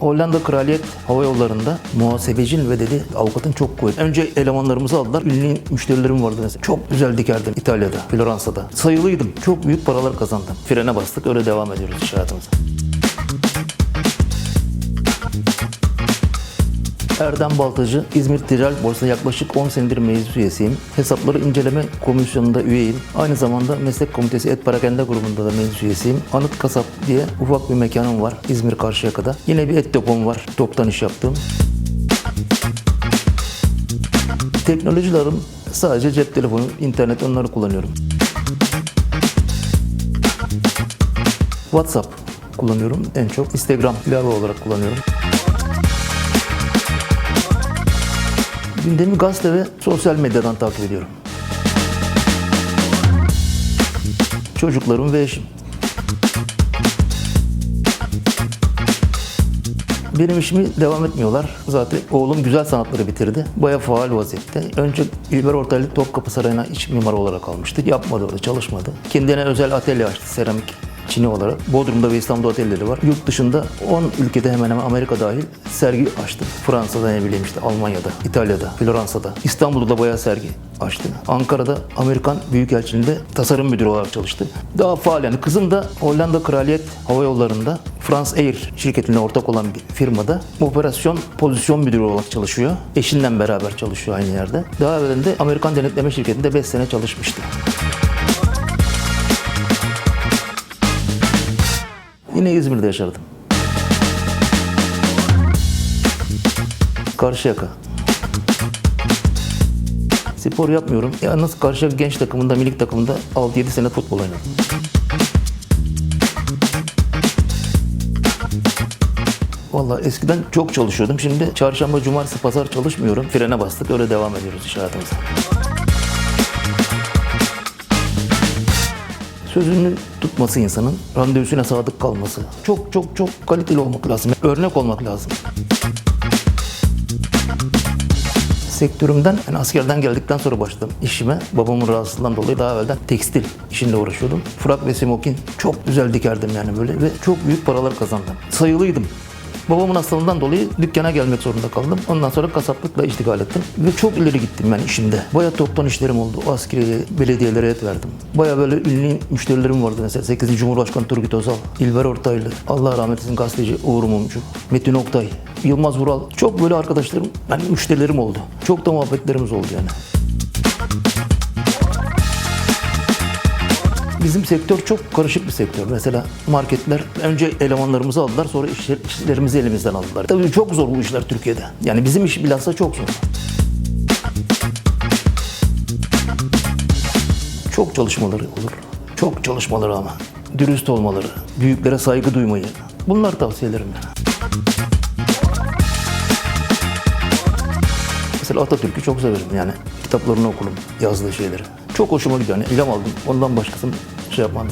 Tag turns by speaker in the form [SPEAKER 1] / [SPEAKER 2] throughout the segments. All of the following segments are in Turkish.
[SPEAKER 1] Hollanda Kraliyet Hava Yolları'nda muhasebecin ve dedi avukatın çok kuvvetli. Önce elemanlarımızı aldılar. Ünlü müşterilerim vardı mesela. Çok güzel dikerdim İtalya'da, Floransa'da. Sayılıydım. Çok büyük paralar kazandım. Frene bastık. Öyle devam ediyoruz iş hayatımıza. Erdem Baltacı, İzmir Ticaret Borsası'nda yaklaşık 10 senedir meclis üyesiyim. Hesapları inceleme komisyonunda üyeyim. Aynı zamanda meslek komitesi Et Parakende grubunda da meclis üyesiyim. Anıt Kasap diye ufak bir mekanım var İzmir Karşıyaka'da. Yine bir et depom var. Toptan iş yaptığım. Teknolojilerim sadece cep telefonu, internet onları kullanıyorum. WhatsApp kullanıyorum en çok. Instagram ilave olarak kullanıyorum. Gündemi gazete ve sosyal medyadan takip ediyorum. Çocuklarım ve eşim. Benim işimi devam etmiyorlar. Zaten oğlum güzel sanatları bitirdi. Baya faal vaziyette. Önce İlber Ortaylı Topkapı Sarayı'na iç mimar olarak almıştı. Yapmadı orada, çalışmadı. Kendine özel atölye açtı, seramik Çin'i olarak. Bodrum'da ve İstanbul'da otelleri var. Yurt dışında 10 ülkede hemen hemen Amerika dahil sergi açtı. Fransa'da ne bileyim işte Almanya'da, İtalya'da, Floransa'da. İstanbul'da da bayağı sergi açtı. Ankara'da Amerikan Büyükelçiliğinde tasarım müdürü olarak çalıştı. Daha faal yani. Kızım da Hollanda Kraliyet Hava Yolları'nda France Air şirketine ortak olan bir firmada operasyon pozisyon müdürü olarak çalışıyor. Eşinden beraber çalışıyor aynı yerde. Daha evvelinde Amerikan Denetleme Şirketi'nde 5 sene çalışmıştı. Yine İzmir'de yaşardım. Karşıyaka. Spor yapmıyorum. Yalnız Karşıyaka genç takımında, minik takımında 6-7 sene futbol oynadım. Vallahi eskiden çok çalışıyordum. Şimdi çarşamba, cumartesi, pazar çalışmıyorum. Frene bastık. Öyle devam ediyoruz iş hayatımıza. Sözünü tutması insanın, randevusuna sadık kalması. Çok çok çok kaliteli olmak lazım. Örnek olmak lazım. Sektörümden, yani askerden geldikten sonra başladım işime. Babamın rahatsızlığından dolayı daha evvelden tekstil işinde uğraşıyordum. Frak ve smokin çok güzel dikerdim yani böyle ve çok büyük paralar kazandım. Sayılıydım. Babamın hastalığından dolayı dükkana gelmek zorunda kaldım. Ondan sonra kasaplıkla iştigal ettim. Ve çok ileri gittim ben işimde. Baya toptan işlerim oldu. Askeriye, belediyelere et verdim. Baya böyle ünlü müşterilerim vardı mesela. 8. Cumhurbaşkanı Turgut Özal, İlber Ortaylı, Allah rahmet eylesin gazeteci Uğur Mumcu, Metin Oktay, Yılmaz Vural. Çok böyle arkadaşlarım, yani müşterilerim oldu. Çok da muhabbetlerimiz oldu yani. Bizim sektör çok karışık bir sektör. Mesela marketler önce elemanlarımızı aldılar sonra işler, işlerimizi elimizden aldılar. Tabii çok zor bu işler Türkiye'de. Yani bizim iş bilhassa çok zor. Çok çalışmaları olur. Çok çalışmaları ama. Dürüst olmaları, büyüklere saygı duymayı. Bunlar tavsiyelerim yani. Mesela Atatürk'ü çok severim yani. Kitaplarını okurum, yazdığı şeyleri. Çok hoşuma gidiyor. Yani ilham aldım. Ondan başkasını şey yapmam.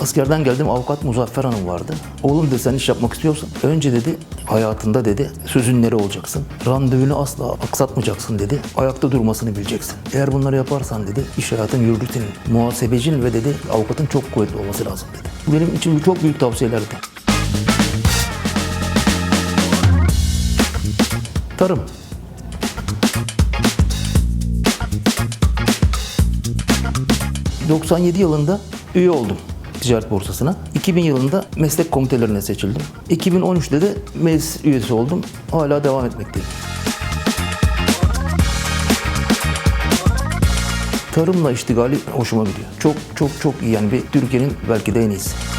[SPEAKER 1] Askerden geldim avukat Muzaffer Hanım vardı. Oğlum dedi sen iş yapmak istiyorsan önce dedi hayatında dedi sözün nere olacaksın. Randevunu asla aksatmayacaksın dedi. Ayakta durmasını bileceksin. Eğer bunları yaparsan dedi iş hayatın yürür senin. Muhasebecin ve dedi avukatın çok kuvvetli olması lazım dedi. Bu Benim için çok büyük tavsiyelerdi. Tarım. ...97 yılında üye oldum ticaret borsasına. 2000 yılında meslek komitelerine seçildim. 2013'te de meclis üyesi oldum. Hala devam etmekteyim. Tarımla iştigali hoşuma gidiyor. Çok çok çok iyi yani bir Türkiye'nin belki de en iyisi.